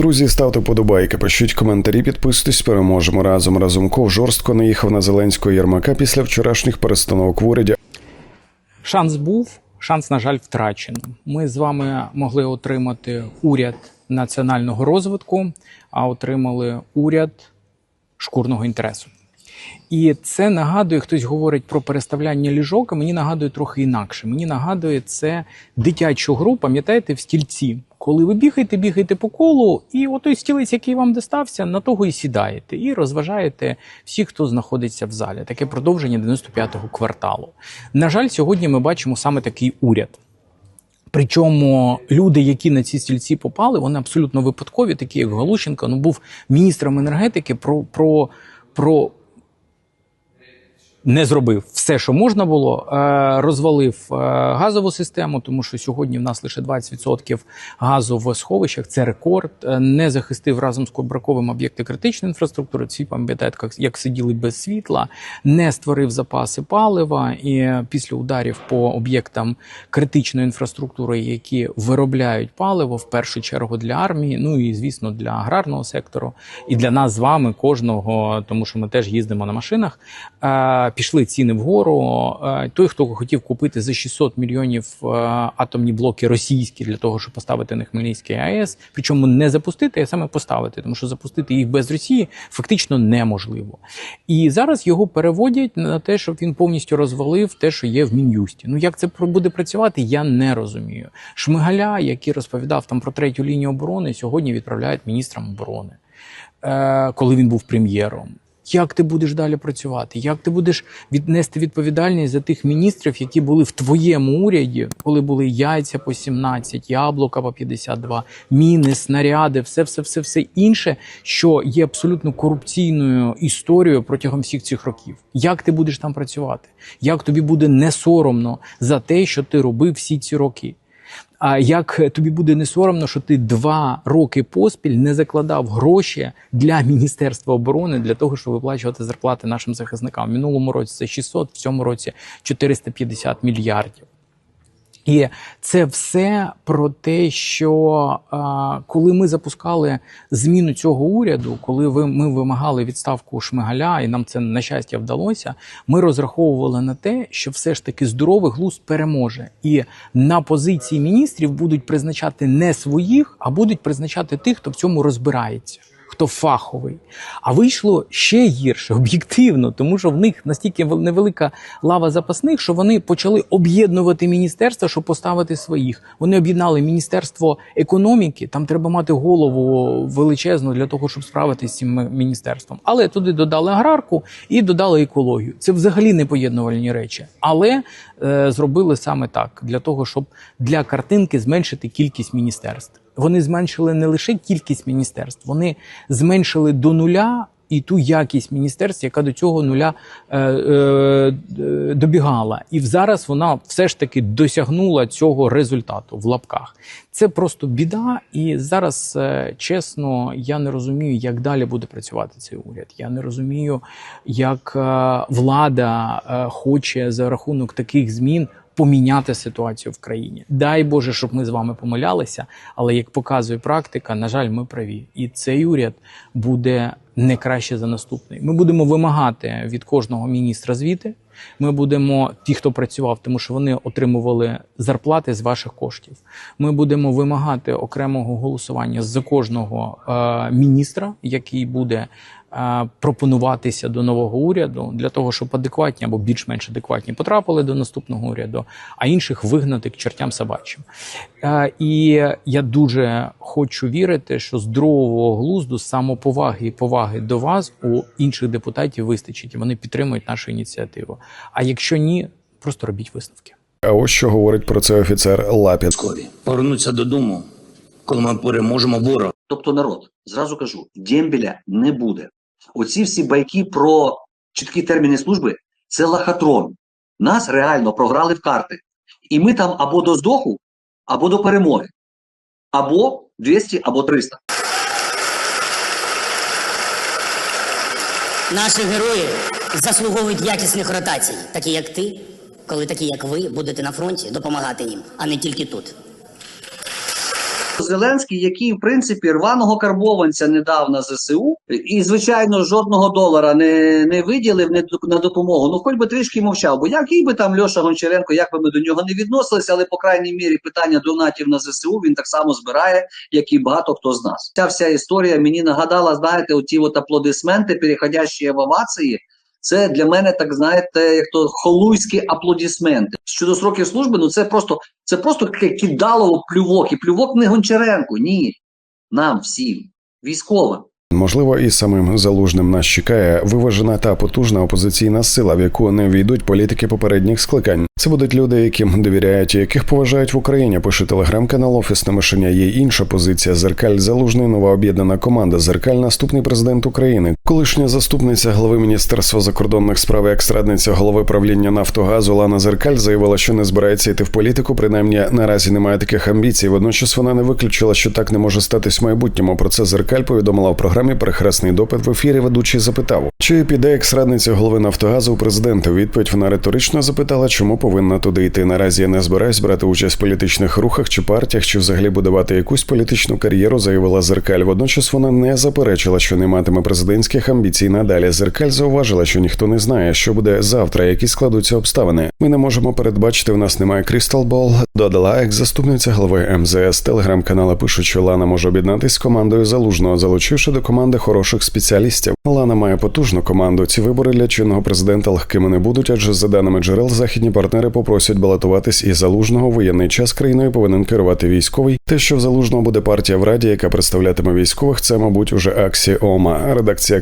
Друзі, ставте подобайки, пишіть коментарі, підписуйтесь, переможемо разом. Разумков жорстко наїхав на Зеленського Єрмака після вчорашніх перестановок в уряді. Шанс був, шанс, на жаль, втрачено. Ми з вами могли отримати уряд національного розвитку, а отримали уряд шкурного інтересу. І це нагадує, хтось говорить про переставляння ліжок, а мені нагадує трохи інакше. Мені нагадує це дитячу гру, пам'ятаєте, в стільці. Коли ви бігаєте, бігаєте по колу, і отой стілець, який вам достався, на того і сідаєте, і розважаєте всіх, хто знаходиться в залі. Таке продовження 95-го кварталу. На жаль, сьогодні ми бачимо саме такий уряд. Причому люди, які на ці стільці попали, вони абсолютно випадкові, такі як Галущенко, ну був міністром енергетики про, про, про не зробив все, що можна було, е, розвалив е, газову систему, тому що сьогодні в нас лише 20% газу в сховищах. Це рекорд. Е, Не захистив разом з Кобраковим об'єкти критичної інфраструктури. Всі пам'ятають, як, як сиділи без світла, не створив запаси палива. І після ударів по об'єктам критичної інфраструктури, які виробляють паливо в першу чергу для армії, ну і звісно для аграрного сектору, і для нас з вами кожного, тому що ми теж їздимо на машинах. Пішли ціни вгору. Е, Той, хто хотів купити за 600 мільйонів е, атомні блоки російські для того, щоб поставити на Хмельницький АЕС, причому не запустити, а саме поставити, тому що запустити їх без Росії фактично неможливо. І зараз його переводять на те, щоб він повністю розвалив те, що є в мін'юсті. Ну як це буде працювати, я не розумію. Шмигаля, який розповідав там про третю лінію оборони, сьогодні відправляють міністром оборони, е, коли він був прем'єром. Як ти будеш далі працювати? Як ти будеш віднести відповідальність за тих міністрів, які були в твоєму уряді, коли були яйця по 17, яблука по 52, міни, снаряди, все, все, все, все інше, що є абсолютно корупційною історією протягом всіх цих років. Як ти будеш там працювати? Як тобі буде не соромно за те, що ти робив всі ці роки? А як тобі буде не соромно, що ти два роки поспіль не закладав гроші для Міністерства оборони для того, щоб виплачувати зарплати нашим захисникам? В минулому році це 600, в цьому році 450 мільярдів. І це все про те, що а, коли ми запускали зміну цього уряду, коли ви ми вимагали відставку Шмигаля, і нам це на щастя вдалося. Ми розраховували на те, що все ж таки здоровий глузд переможе, і на позиції міністрів будуть призначати не своїх, а будуть призначати тих, хто в цьому розбирається. Хто фаховий, а вийшло ще гірше об'єктивно, тому що в них настільки вел- невелика лава запасних, що вони почали об'єднувати міністерства, щоб поставити своїх. Вони об'єднали міністерство економіки. Там треба мати голову величезну для того, щоб справитися з цим міністерством. Але туди додали аграрку і додали екологію. Це взагалі не поєднувальні речі, але е, зробили саме так для того, щоб для картинки зменшити кількість міністерств. Вони зменшили не лише кількість міністерств, вони зменшили до нуля і ту якість міністерств, яка до цього нуля е, е, добігала. І зараз вона все ж таки досягнула цього результату в лапках. Це просто біда. І зараз, е, чесно, я не розумію, як далі буде працювати цей уряд. Я не розумію, як е, влада е, хоче за рахунок таких змін поміняти ситуацію в країні. Дай Боже, щоб ми з вами помилялися, але як показує практика, на жаль, ми праві. І цей уряд буде не краще за наступний. Ми будемо вимагати від кожного міністра звіти. Ми будемо ті, хто працював, тому що вони отримували зарплати з ваших коштів. Ми будемо вимагати окремого голосування за кожного е, міністра, який буде пропонуватися до нового уряду для того, щоб адекватні або більш-менш адекватні потрапили до наступного уряду, а інших вигнати к чертям собачим. Е, і я дуже хочу вірити, що здорового глузду, самоповаги і поваги до вас у інших депутатів вистачить, і вони підтримують нашу ініціативу. А якщо ні, просто робіть висновки. А ось що говорить про це офіцер Лапін. повернуться додому, коли ми переможемо ворога. Тобто народ, зразу кажу, дембеля не буде. Оці всі байки про чіткі терміни служби це лахатрон. Нас реально програли в карти. І ми там або до здоху, або до перемоги. Або 200, або 300. Наші герої заслуговують якісних ротацій, такі як ти, коли такі, як ви, будете на фронті допомагати їм, а не тільки тут. Зеленський, який в принципі рваного карбованця не дав на ЗСУ, і звичайно жодного долара не, не виділив не на допомогу. Ну хоч би трішки мовчав. Бо який би там Льоша Гончаренко, як би ми до нього не відносилися, але по крайній мірі питання донатів на ЗСУ він так само збирає, як і багато хто з нас. Ця вся історія мені нагадала, знаєте, оті от аплодисменти, переходящі в овації. Це для мене так знаєте, як то холуйські аплодисменти. Щодо сроків служби, ну це просто це просто таке кидалово плювок. І плювок не Гончаренку. Ні. Нам всім, військовим. Можливо, і самим залужним нас чекає виважена та потужна опозиційна сила, в яку не війдуть політики попередніх скликань. Це будуть люди, яким довіряють яких поважають в Україні. Пише телеграм-канал Офісне мишення. Є інша позиція. Зеркаль залужний, нова об'єднана команда. Зеркаль, наступний президент України. Колишня заступниця голови міністерства закордонних справ і екстрадниця голови правління Нафтогазу Лана Зеркаль заявила, що не збирається йти в політику. Принаймні наразі немає таких амбіцій. Водночас вона не виключила, що так не може статись в майбутньому. Про це Зеркаль повідомила в програмі Перехресний допит в ефірі. Ведучий запитав, чи піде екс-радниця голови Нафтогазу у президенти. Відповідь вона риторично запитала, чому повинна туди йти. Наразі я не збираюсь брати участь в політичних рухах чи партіях, чи взагалі будувати якусь політичну кар'єру, заявила Зеркаль. Водночас вона не заперечила, що не матиме президентських амбіцій. Надалі Зеркаль зауважила, що ніхто не знає, що буде завтра, які складуться обставини. Ми не можемо передбачити. У нас немає Крістал Бол. Додала екс-заступниця голови МЗС. Телеграм-канали пишуть, що Лана може об'єднатись з командою залужного, залучивши до команди хороших спеціалістів. Лана має потужну команду. Ці вибори для чинного президента легкими не будуть, адже за даними джерел, західні партнери попросять балотуватись і залужного воєнний час країною повинен керувати військовий. Те, що в залужного буде партія в раді, яка представлятиме військових, це мабуть уже аксіома. Редакція